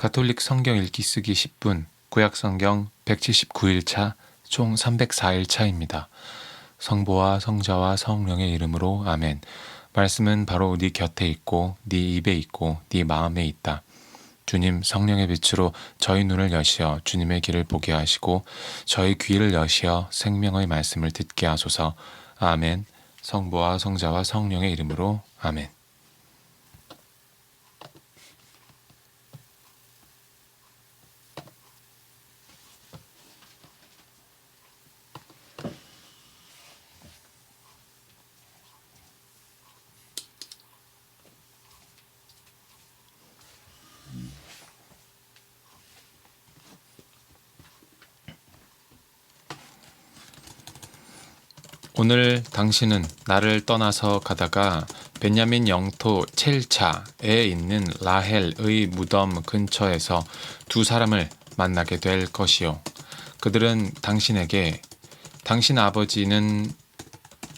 가톨릭 성경 읽기 쓰기 10분, 구약 성경 179일차, 총 304일차입니다. 성부와 성자와 성령의 이름으로 아멘. 말씀은 바로 네 곁에 있고 네 입에 있고 네 마음에 있다. 주님 성령의 빛으로 저희 눈을 여시어 주님의 길을 보게 하시고 저희 귀를 여시어 생명의 말씀을 듣게 하소서. 아멘. 성부와 성자와 성령의 이름으로 아멘. 오늘 당신은 나를 떠나서 가다가 베냐민 영토 첼차에 있는 라헬의 무덤 근처에서 두 사람을 만나게 될 것이요. 그들은 당신에게 당신 아버지는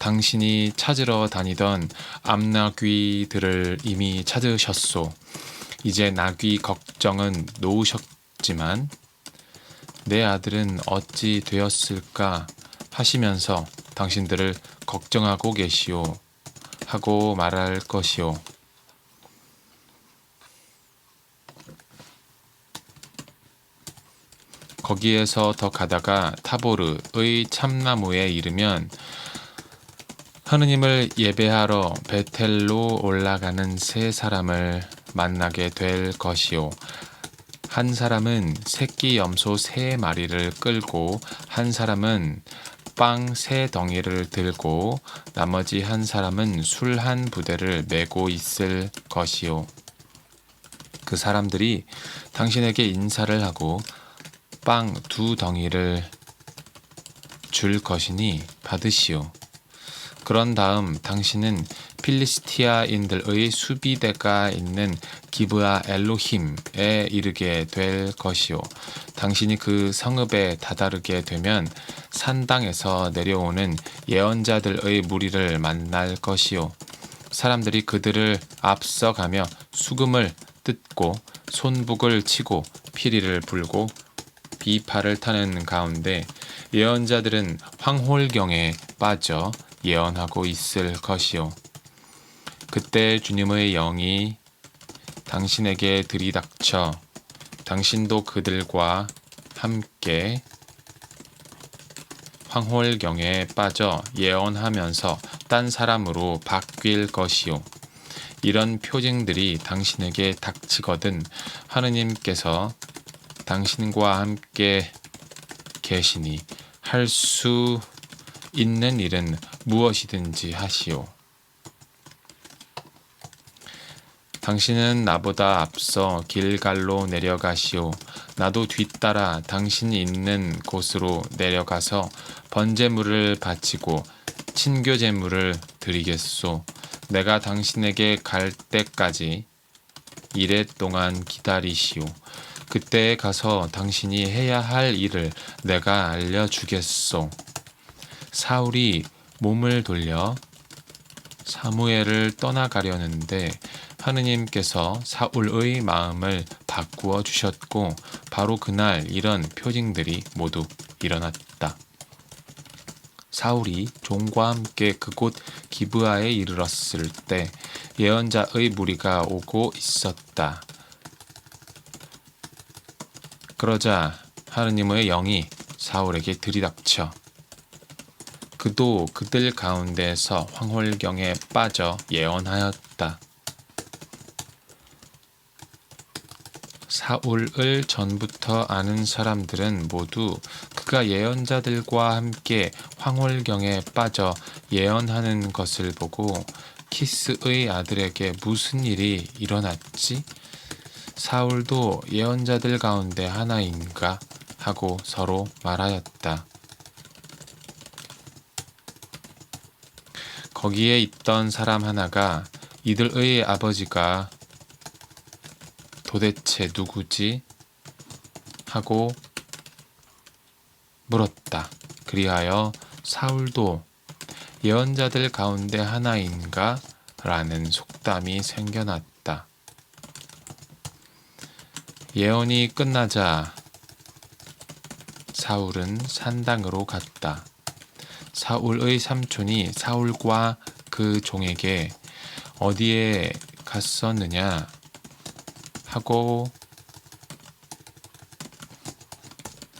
당신이 찾으러 다니던 암나귀들을 이미 찾으셨소. 이제 나귀 걱정은 놓으셨지만 내 아들은 어찌 되었을까 하시면서 당신들을 걱정하고 계시오 하고 말할 것이오. 거기에서 더 가다가 타보르의 참나무에 이르면 하느님을 예배하러 베텔로 올라가는 세 사람을 만나게 될 것이요. 한 사람은 새끼 염소 세 마리를 끌고 한 사람은 빵 세 덩이를 들고 나머지 한 사람은 술 한 부대를 메고 있을 것이요. 그 사람들이 당신에게 인사를 하고 빵 두 덩이를 줄 것이니 받으시오. 그런 다음 당신은 필리스티아인들의 수비대가 있는 기브아 엘로힘에 이르게 될 것이요. 당신이 그 성읍에 다다르게 되면 산당에서 내려오는 예언자들의 무리를 만날 것이요. 사람들이 그들을 앞서가며 수금을 뜯고 손북을 치고 피리를 불고 비파를 타는 가운데 예언자들은 황홀경에 빠져 예언하고 있을 것이요. 그때 주님의 영이 당신에게 들이닥쳐 당신도 그들과 함께 황홀경에 빠져 예언하면서 딴 사람으로 바뀔 것이요. 이런 표징들이 당신에게 닥치거든 하느님께서 당신과 함께 계시니 할 수 있는 일은 무엇이든지 하시오. 당신은 나보다 앞서 길갈로 내려가시오. 나도 뒤따라 당신이 있는 곳으로 내려가서 번제물을 바치고 친교 제물을 드리겠소. 내가 당신에게 갈 때까지 이래 동안 기다리시오. 그때에 가서 당신이 해야 할 일을 내가 알려주겠소. 사울이 몸을 돌려 사무엘을 떠나가려는데 하느님께서 사울의 마음을 바꾸어 주셨고 바로 그날 이런 표징들이 모두 일어났다. 사울이 종과 함께 그곳 기브아에 이르렀을 때 예언자의 무리가 오고 있었다. 그러자 하느님의 영이 사울에게 들이닥쳐 그도 그들 가운데서 황홀경에 빠져 예언하였다. 사울을 전부터 아는 사람들은 모두 그가 예언자들과 함께 황홀경에 빠져 예언하는 것을 보고 키스의 아들에게 무슨 일이 일어났지? 사울도 예언자들 가운데 하나인가? 하고 서로 말하였다. 거기에 있던 사람 하나가 이들의 아버지가 도대체 누구지? 하고 물었다. 그리하여 사울도 예언자들 가운데 하나인가? 라는 속담이 생겨났다. 예언이 끝나자 사울은 산당으로 갔다. 사울의 삼촌이 사울과 그 종에게 어디에 갔었느냐 하고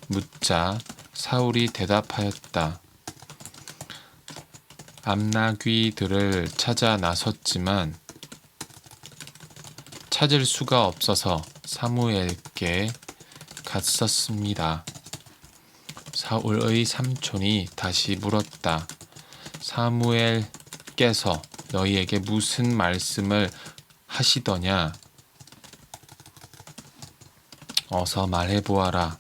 묻자 사울이 대답하였다. 암나귀들을 찾아 나섰지만 찾을 수가 없어서 사무엘께 갔었습니다. 사울의 삼촌이 다시 물었다. 사무엘께서 너희에게 무슨 말씀을 하시더냐? 어서 말해보아라.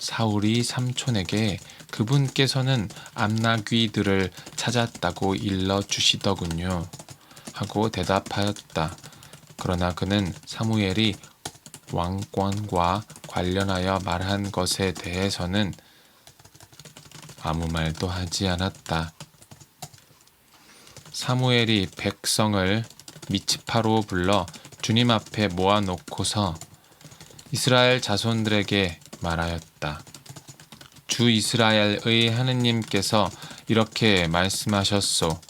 사울이 삼촌에게 그분께서는 암나귀들을 찾았다고 일러 주시더군요. 하고 대답하였다. 그러나 그는 사무엘이 왕권과 관련하여 말한 것에 대해서는 아무 말도 하지 않았다. 사무엘이 백성을 미츠파로 불러 주님 앞에 모아놓고서 이스라엘 자손들에게 말하였다. 주 이스라엘의 하느님께서 이렇게 말씀하셨소.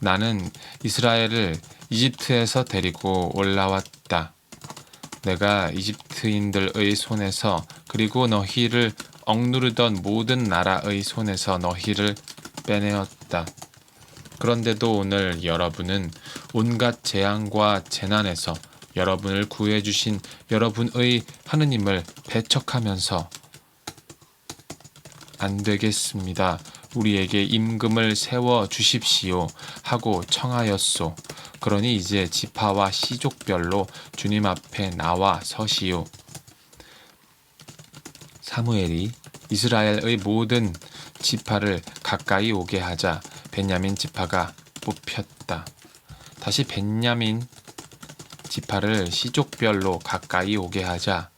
나는 이스라엘을 이집트에서 데리고 올라왔다. 내가 이집트인들의 손에서 그리고 너희를 억누르던 모든 나라의 손에서 너희를 빼내었다. 그런데도 오늘 여러분은 온갖 재앙과 재난에서 여러분을 구해주신 여러분의 하느님을 배척하면서 안 되겠습니다. 우리에게 임금을 세워 주십시오 하고 청하였소. 그러니 이제 지파와 시족별로 주님 앞에 나와 서시오. 사무엘이 이스라엘의 모든 지파를 가까이 오게 하자 베냐민 지파가 뽑혔다. 다시 베냐민 지파를 시족별로 가까이 오게 하자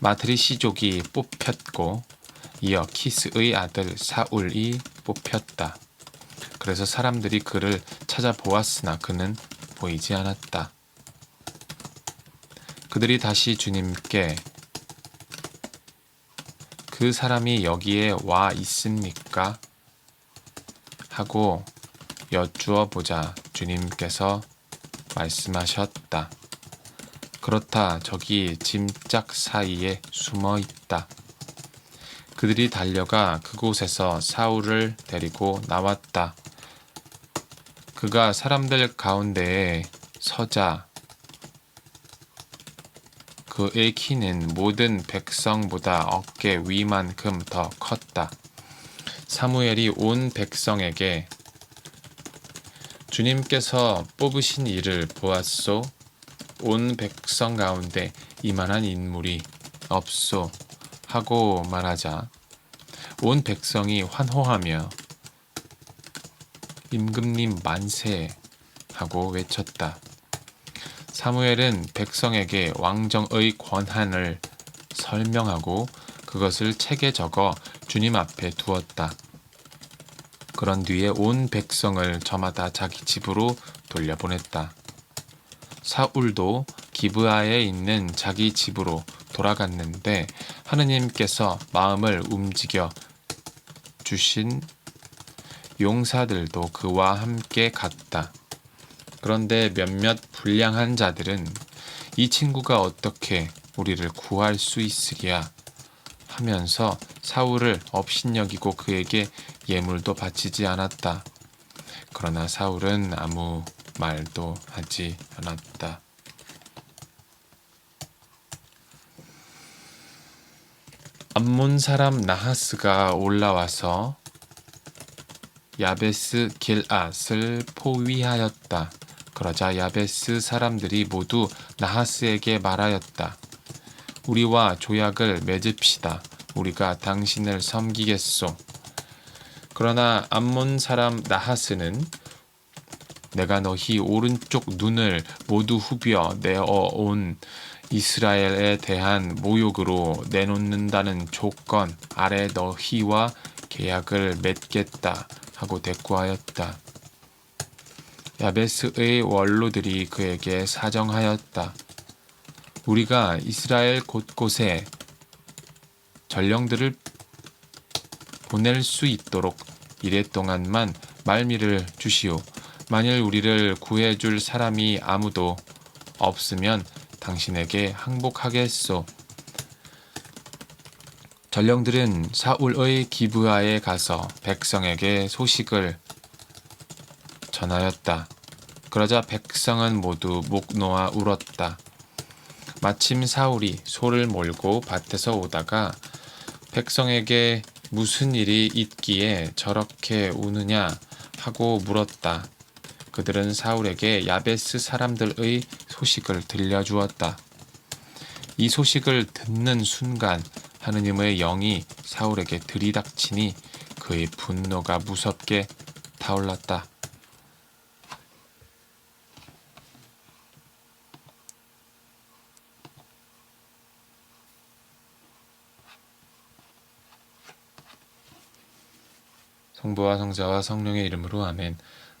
마트리 시족이 뽑혔고 이어 키스의 아들 사울이 뽑혔다. 그래서 사람들이 그를 찾아보았으나 그는 보이지 않았다. 그들이 다시 주님께 그 사람이 여기에 와 있습니까? 하고 여쭈어 보자 주님께서 말씀하셨다. 그렇다 저기 짐짝 사이에 숨어 있다. 그들이 달려가 그곳에서 사울을 데리고 나왔다. 그가 사람들 가운데에 서자 그의 키는 모든 백성보다 어깨 위만큼 더 컸다. 사무엘이 온 백성에게 주님께서 뽑으신 이를 보았소. 온 백성 가운데 이만한 인물이 없소. 하고 말하자 온 백성이 환호하며 임금님 만세 하고 외쳤다. 사무엘은 백성에게 왕정의 권한을 설명하고 그것을 책에 적어 주님 앞에 두었다. 그런 뒤에 온 백성을 저마다 자기 집으로 돌려보냈다. 사울도 기브아에 있는 자기 집으로 돌아갔는데 하느님께서 마음을 움직여 주신 용사들도 그와 함께 갔다. 그런데 몇몇 불량한 자들은 이 친구가 어떻게 우리를 구할 수 있으랴 하면서 사울을 업신여기고 그에게 예물도 바치지 않았다. 그러나 사울은 아무 말도 하지 않았다. 암몬 사람 나하스가 올라와서 야베스 길앗을 포위하였다. 그러자 야베스 사람들이 모두 나하스에게 말하였다. 우리와 조약을 맺읍시다. 우리가 당신을 섬기겠소. 그러나 암몬 사람 나하스는 내가 너희 오른쪽 눈을 모두 후벼 내어온 이스라엘에 대한 모욕으로 내놓는다는 조건 아래 너희와 계약을 맺겠다 하고 대꾸하였다. 야베스의 원로들이 그에게 사정하였다. 우리가 이스라엘 곳곳에 전령들을 보낼 수 있도록 이래 동안만 말미를 주시오. 만일 우리를 구해줄 사람이 아무도 없으면 당신에게 항복하겠소. 전령들은 사울의 기브아에 가서 백성에게 소식을 전하였다. 그러자 백성은 모두 목 놓아 울었다. 마침 사울이 소를 몰고 밭에서 오다가 백성에게 무슨 일이 있기에 저렇게 우느냐 하고 물었다. 그들은 사울에게 야베스 사람들의 소식을 들려주었다. 이 소식을 듣는 순간 하느님의 영이 사울에게 들이닥치니 그의 분노가 무섭게 타올랐다. 성부와 성자와 성령의 이름으로 아멘.